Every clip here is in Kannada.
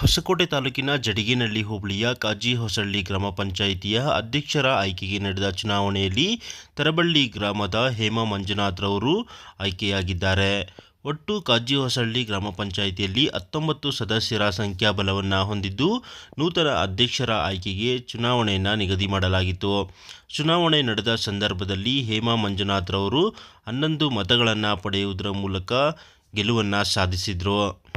ಹೊಸಕೋಟೆ ತಾಲೂಕಿನ ಜಡಿಗಿನಳ್ಳಿ ಹೋಬಳಿಯ ಕಾಜಿ ಹೊಸಳ್ಳಿ ಗ್ರಾಮ ಪಂಚಾಯಿತಿಯ ಅಧ್ಯಕ್ಷರ ಆಯ್ಕೆಗೆ ನಡೆದ ಚುನಾವಣೆಯಲ್ಲಿ ತರಬಳ್ಳಿ ಗ್ರಾಮದ ಹೇಮಾ ಮಂಜುನಾಥ್ರವರು ಆಯ್ಕೆಯಾಗಿದ್ದಾರೆ. ಒಟ್ಟು ಕಾಜಿ ಹೊಸಳ್ಳಿ ಗ್ರಾಮ ಪಂಚಾಯಿತಿಯಲ್ಲಿ ಹತ್ತೊಂಬತ್ತು ಸದಸ್ಯರ ಸಂಖ್ಯಾಬಲವನ್ನು ಹೊಂದಿದ್ದು, ನೂತನ ಅಧ್ಯಕ್ಷರ ಆಯ್ಕೆಗೆ ಚುನಾವಣೆಯನ್ನು ನಿಗದಿ ಮಾಡಲಾಗಿತ್ತು. ಚುನಾವಣೆ ನಡೆದ ಸಂದರ್ಭದಲ್ಲಿ ಹೇಮಾ ಮಂಜುನಾಥ್ರವರು ಹನ್ನೊಂದು ಮತಗಳನ್ನು ಪಡೆಯುವುದರ ಮೂಲಕ ಗೆಲುವನ್ನು ಸಾಧಿಸಿದರು.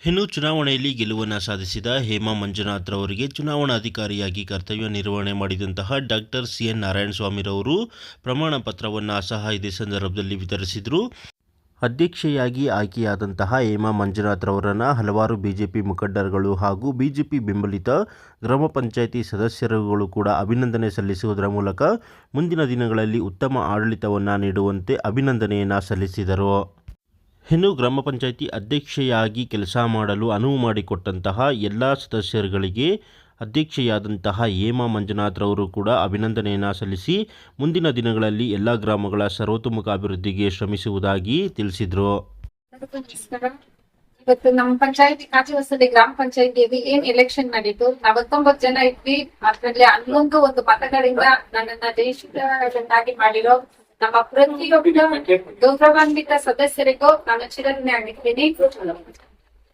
ಇನ್ನು ಚುನಾವಣೆಯಲ್ಲಿ ಗೆಲುವನ್ನು ಸಾಧಿಸಿದ ಹೇಮಾ ಮಂಜುನಾಥ್ರವರಿಗೆ ಚುನಾವಣಾಧಿಕಾರಿಯಾಗಿ ಕರ್ತವ್ಯ ನಿರ್ವಹಣೆ ಮಾಡಿದಂತಹ ಡಾಕ್ಟರ್ ಸಿ ಎನ್ ನಾರಾಯಣಸ್ವಾಮಿರವರು ಪ್ರಮಾಣ ಪತ್ರವನ್ನು ಸಹ ಇದೇ ಸಂದರ್ಭದಲ್ಲಿ ವಿತರಿಸಿದರು. ಅಧ್ಯಕ್ಷೆಯಾಗಿ ಆಯ್ಕೆಯಾದಂತಹ ಹೇಮಾ ಮಂಜುನಾಥ್ರವರನ್ನು ಹಲವಾರು ಬಿಜೆಪಿ ಮುಖಂಡರುಗಳು ಹಾಗೂ ಬಿಜೆಪಿ ಬೆಂಬಲಿತ ಗ್ರಾಮ ಪಂಚಾಯಿತಿ ಸದಸ್ಯರುಗಳು ಕೂಡ ಅಭಿನಂದನೆ ಸಲ್ಲಿಸುವುದರ ಮೂಲಕ ಮುಂದಿನ ದಿನಗಳಲ್ಲಿ ಉತ್ತಮ ಆಡಳಿತವನ್ನು ನೀಡುವಂತೆ ಅಭಿನಂದನೆಯನ್ನು ಸಲ್ಲಿಸಿದರು. ಇನ್ನು ಗ್ರಾಮ ಪಂಚಾಯಿತಿ ಅಧ್ಯಕ್ಷೆಯಾಗಿ ಕೆಲಸ ಮಾಡಲು ಅನುವು ಮಾಡಿಕೊಟ್ಟಂತಹ ಎಲ್ಲ ಸದಸ್ಯರುಗಳಿಗೆ ಅಧ್ಯಕ್ಷೆಯಾದಂತಹ ಹೇಮಾ ಮಂಜುನಾಥ್ರವರು ಕೂಡ ಅಭಿನಂದನೆಯನ್ನು ಸಲ್ಲಿಸಿ ಮುಂದಿನ ದಿನಗಳಲ್ಲಿ ಎಲ್ಲ ಗ್ರಾಮಗಳ ಸರ್ವತೋಮುಖ ಅಭಿವೃದ್ಧಿಗೆ ಶ್ರಮಿಸುವುದಾಗಿ ತಿಳಿಸಿದರು. ಇವತ್ತು ನಮ್ಮ ಪಂಚಾಯತಿ ಹೊಸದಿ ಗ್ರಾಮ ಪಂಚಾಯತಿಯಲ್ಲಿ ಏನ್ ಎಲೆಕ್ಷನ್ ನಡೀತು? ನಲವತ್ತೊಂಬತ್ತು ಜನ ಇದ್ವಿ. ಅದ್ರಲ್ಲಿ ಹನ್ನೊಂದು ಒಂದು ಮತಗಳಿಂದ ನನ್ನನ್ನ ದೇಶದ ಮಾಡಿರೋ ನಮ್ಮ ಪ್ರತಿಯೊಬ್ಬ ಗೌರವಾನ್ವಿತ ಸದಸ್ಯರಿಗೂ ನಾನು ಚಿರಂಜನೆ ಆಗಿದ್ದೀನಿ.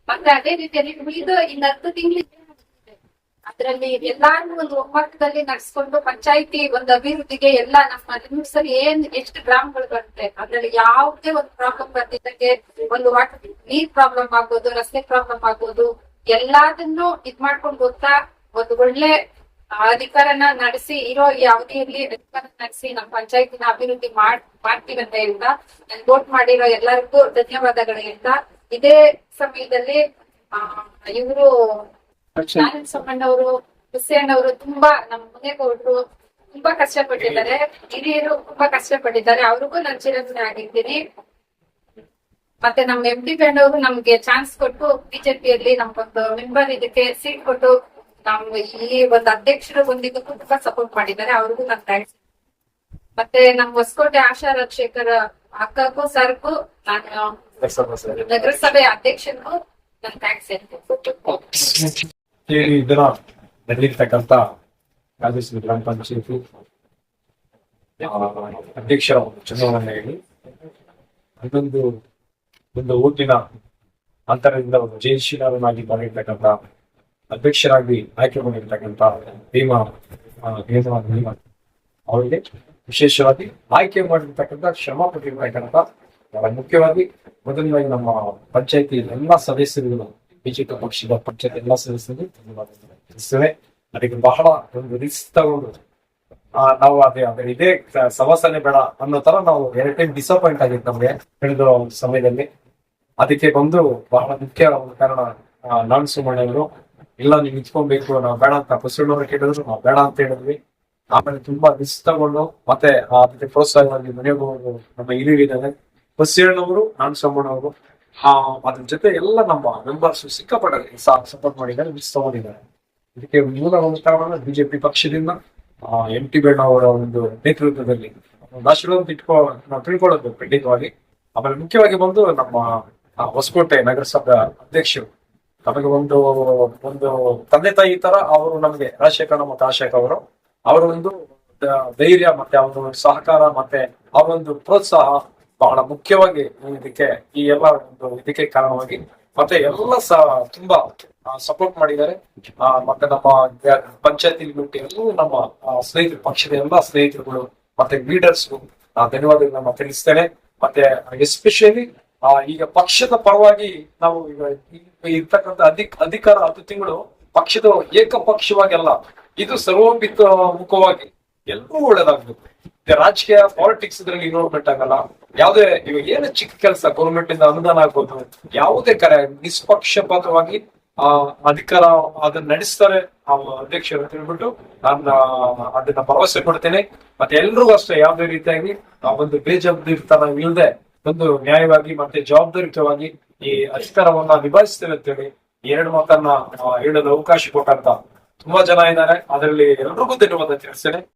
ಮತ್ತೆ ಅದೇ ರೀತಿಯಲ್ಲಿ ಉಳಿದು ಇನ್ನು ಹತ್ತು ತಿಂಗಳಿಗೆ ಅದ್ರಲ್ಲಿ ಎಲ್ಲಾರು ಒಂದು ಒಮ್ಮತದಲ್ಲಿ ನಡೆಸ್ಕೊಂಡು ಪಂಚಾಯತಿ ಒಂದು ಅಭಿವೃದ್ಧಿಗೆ ಎಲ್ಲ ನಮ್ಮ ಲಿಮಿಟ್ಸ್ ಅಲ್ಲಿ ಏನ್ ಎಷ್ಟು ಗ್ರಾಮಗಳು ಬರುತ್ತೆ, ಅದ್ರಲ್ಲಿ ಯಾವುದೇ ಒಂದು ಪ್ರಾಬ್ಲಮ್ ಬರ್ತಿದ್ದಕ್ಕೆ ಒಂದು ವಾಟರ್ ನೀರ್ ಪ್ರಾಬ್ಲಮ್ ಆಗ್ಬೋದು, ರಸ್ತೆ ಪ್ರಾಬ್ಲಮ್ ಆಗ್ಬೋದು, ಎಲ್ಲದನ್ನು ಇದ್ ಮಾಡ್ಕೊಂಡು ಹೋಗ್ತಾ ಒಂದು ಒಳ್ಳೆ ಅಧಿಕಾರನ ನಡೆಸಿ ಇರೋ ಈ ಅವಧಿಯಲ್ಲಿ ಅಧಿಕಾರ ನಡೆಸಿ ನಮ್ಮ ಪಂಚಾಯತಿನ ಅಭಿವೃದ್ಧಿ ಮಾಡ್ ಮಾಡ್ತೀವಿ ಅಂತ ಹೇಳ್ತಾ ವೋಟ್ ಮಾಡಿರೋ ಎಲ್ಲರಿಗೂ ಧನ್ಯವಾದಗಳು ಹೇಳ್ತಾ ಇದೇ ಸಮಯದಲ್ಲಿ ಇವರು ನಾರಾಯಣ ಸಮ್ಮಣ್ಣವರು ಹುಸೇನವರು ತುಂಬಾ ನಮ್ಮ ಮುನೇಗೌಡರು ತುಂಬಾ ಕಷ್ಟಪಟ್ಟಿದ್ದಾರೆ. ಹಿರಿಯರು ತುಂಬಾ ಕಷ್ಟಪಟ್ಟಿದ್ದಾರೆ. ಅವ್ರಿಗೂ ನಾನು ಚಿರಂಜನೆ ಆಗಿದ್ದೀನಿ. ಮತ್ತೆ ನಮ್ಮ ಎಂ ಡಿ ನಮ್ಗೆ ಚಾನ್ಸ್ ಕೊಟ್ಟು ಬಿಜೆಪಿಯಲ್ಲಿ ನಮ್ಗೊಂದು ಮೆಂಬರ್ ಇದಕ್ಕೆ ಸೀಟ್ ಕೊಟ್ಟು ನಮ್ ಇಲ್ಲಿ ಒಂದು ಅಧ್ಯಕ್ಷರು ಬಂದಿದ್ದಕ್ಕೂ ತುಂಬಾ ಸಪೋರ್ಟ್ ಮಾಡಿದ್ದಾರೆ. ಅವ್ರಿಗೂ ನಾನು ಥ್ಯಾಂಕ್ಸ್ ಮತ್ತೆ ನಮ್ಮ ಹೊಸಕೋಟೆ ಆಶಾ ರಕ್ಷಕರ ಅಕ್ಕಕ್ಕೂ ಸರ್ಗೂ, ನಾನು ನಗರಸಭೆ ಅಧ್ಯಕ್ಷರಿಗೂ ನಾನು ಥ್ಯಾಂಕ್ಸ್ ಹೇಳ್ತೀನಿ. ನಡೆದಿರ್ತಕ್ಕಂಥ ರಾಜೇಶ್ವರಿ ಗ್ರಾಮ ಪಂಚಾಯತಿ ಅಧ್ಯಕ್ಷರ ಚುನಾವಣೆಯಲ್ಲಿ ಹನ್ನೊಂದು ಒಂದು ಊಟಿನ ಅಂತರದಿಂದ ಒಂದು ಜಯಶೀಲರನ್ನಾಗಿ ಬಂದಿರ್ತಕ್ಕಂಥ ಅಧ್ಯಕ್ಷರಾಗಿ ಆಯ್ಕೆಗೊಂಡಿರ್ತಕ್ಕಂಥ ಭೀಮಾ ಹೇಮಾ ಭೀಮಾ ಅವರಿಗೆ ವಿಶೇಷವಾಗಿ ಆಯ್ಕೆ ಮಾಡಿರ್ತಕ್ಕಂಥ ಶ್ರಮ ಪಟ್ಟಿರ್ತಕ್ಕಂಥ ಮುಖ್ಯವಾಗಿ ಮೊದಲನೇ ನಮ್ಮ ಪಂಚಾಯತಿ ಎಲ್ಲಾ ಸದಸ್ಯರುಗಳು ಬಿಜೆಪಿ ಪಕ್ಷದ ಪಂಚಾಯತ್ ಎಲ್ಲ ಸದಸ್ಯರು ಧನ್ಯವಾದ ಅದಕ್ಕೆ ಬಹಳ ಒಂದು ರಿಸ್ಕ್ ಆ, ನಾವು ಅದೇ ಅದೇ ಇದೇ ಸಮಸ್ಯೆನೇ ಬೇಡ ಅನ್ನೋ ತರ ನಾವು ಎರಡು ಟೈಮ್ ಡಿಸಪಾಯಿಂಟ್ ಆಗಿತ್ತು ನಮ್ಗೆ ಕಳೆದ ಸಮಯದಲ್ಲಿ. ಅದಕ್ಕೆ ಬಂದು ಬಹಳ ಮುಖ್ಯ ಒಂದು ಕಾರಣ ನಾನ್ ನಾನ್ ಸುಮಣ್ಣವರು ಇಲ್ಲ, ನೀವು ನಿಂತ್ಕೊಬೇಕು, ನಾವು ಬೇಡ ಅಂತ ಬಸವಣ್ಣವ್ರು ಕೇಳಿದ್ರು, ನಾವು ಬೇಡ ಅಂತ ಹೇಳಿದ್ವಿ. ಆಮೇಲೆ ತುಂಬಾ ರಿಸ್ಕ್ ತಗೊಂಡು ಮತ್ತೆ ಅದಕ್ಕೆ ಪ್ರೋತ್ಸಾಹವಾಗಿ ಹೋಗೋರು ನಮ್ಮ ಹಿರಿಯರಿದ್ದಾರೆ. ಬಸವಣ್ಣವರು ನಾನ್ ಸೋಮಣ್ಣವರು ಆ, ಅದ್ರ ಜೊತೆ ಎಲ್ಲ ನಮ್ಮ ಮೆಂಬರ್ಸ್ ಸಿಕ್ಕಾಪಟ್ಟೆ ಸಪೋರ್ಟ್ ಮಾಡಿದ್ದಾರೆ ರಿಸ್ಕ್ ತಗೊಂಡಿದ್ದಾರೆ ಇದಕ್ಕೆ ಮೂಲ ಒಂದು ಕಾರಣ ಬಿಜೆಪಿ ಪಕ್ಷದಿಂದ ಎಂ ಟಿ ಬೇಡ ಅವರ ಒಂದು ನೇತೃತ್ವದಲ್ಲಿ. ಆಶೀರ್ವಾದ ಇಟ್ಕೋ ನಾವು ತಿಳ್ಕೊಳ್ಳೋದು ಖಂಡಿತವಾಗಿ. ಆಮೇಲೆ ಮುಖ್ಯವಾಗಿ ಬಂದು ನಮ್ಮ ಹೊಸಕೋಟೆ ನಗರಸಭೆ ಅಧ್ಯಕ್ಷರು. ನಮಗೆ ಒಂದು ಒಂದು ತಂದೆ ತಾಯಿ ತರ ಅವರು ನಮಗೆ ರಾಜಶೇಖರ ಮತ್ತು ಆಶೇಖ ಅವರು. ಅವರ ಒಂದು ಧೈರ್ಯ ಮತ್ತೆ ಅವರ ಸಹಕಾರ ಮತ್ತೆ ಅವರ ಒಂದು ಪ್ರೋತ್ಸಾಹ ಬಹಳ ಮುಖ್ಯವಾಗಿ ಇದಕ್ಕೆ, ಈ ಎಲ್ಲ ಒಂದು ಇದಕ್ಕೆ ಕಾರಣವಾಗಿ ಮತ್ತೆ ಎಲ್ಲ ಸಹ ತುಂಬಾ ಸಪೋರ್ಟ್ ಮಾಡಿದ್ದಾರೆ. ಮತ್ತೆ ನಮ್ಮ ಪಂಚಾಯತಿ ಬಿಟ್ಟು ಎಲ್ಲೂ ನಮ್ಮ ಸ್ನೇಹಿತರು, ಪಕ್ಷದ ಎಲ್ಲ ಸ್ನೇಹಿತರುಗಳು ಮತ್ತೆ ಲೀಡರ್ಸ್ ಧನ್ಯವಾದಗಳನ್ನ ತಿಳಿಸ್ತೇನೆ. ಮತ್ತೆ ಎಸ್ಪೆಷಲಿ ಈಗ ಪಕ್ಷದ ಪರವಾಗಿ ನಾವು ಈಗ ಇರ್ತಕ್ಕಂಥ ಅಧಿಕ ಅಧಿಕಾರ ಹತ್ತು ತಿಂಗಳು ಪಕ್ಷದ ಏಕಪಕ್ಷವಾಗಿ ಅಲ್ಲ ಇದು ಸರ್ವೋಪಿತ ಮುಖವಾಗಿ ಎಲ್ಲರೂ ಒಳ್ಳೇದಾಗ್ಬೇಕು ರಾಜಕೀಯ ಪಾಲಿಟಿಕ್ಸ್ ಇದ್ರಲ್ಲಿ ಇನ್ವಾಲ್ವ್ಮೆಂಟ್ ಆಗಲ್ಲ. ಯಾವುದೇ ಇವಾಗ ಏನು ಚಿಕ್ಕ ಕೆಲಸ ಗೌರ್ಮೆಂಟ್ ಇಂದ ಅನುದಾನ ಆಗ್ಬೋದು, ಯಾವುದೇ ಕರೆ ನಿಷ್ಪಕ್ಷಪಾತವಾಗಿ ಆ, ಅಧಿಕಾರ ಅದನ್ನ ನಡೆಸ್ತಾರೆ ಆ ಅಧ್ಯಕ್ಷರು ಅಂತ ಹೇಳ್ಬಿಟ್ಟು ನಾನು ಅದನ್ನ ಭರವಸೆ ಕೊಡ್ತೇನೆ. ಮತ್ತೆ ಎಲ್ರಿಗೂ ಅಷ್ಟೇ ಯಾವುದೇ ರೀತಿಯಾಗಿ ಆ ಒಂದು ಬೇಜವಾಬ್ದಾರಿತನ ಇಲ್ಲದೆ ಒಂದು ನ್ಯಾಯವಾಗಿ ಮತ್ತೆ ಜವಾಬ್ದಾರಿಯುತವಾಗಿ ಈ ಅಧಿಕಾರವನ್ನ ನಿಭಾಯಿಸ್ತೇವೆ ಅಂತೇಳಿ ಎರಡು ಮಾತನ್ನ ಹೇಳಲು ಅವಕಾಶ ಕೊಟ್ಟಂತ ತುಂಬಾ ಜನ ಇದ್ದಾರೆ. ಅದರಲ್ಲಿ ಎಲ್ರಿಗೂ ಧನ್ಯವಾದ ತಿಳಿಸ್ತೇನೆ.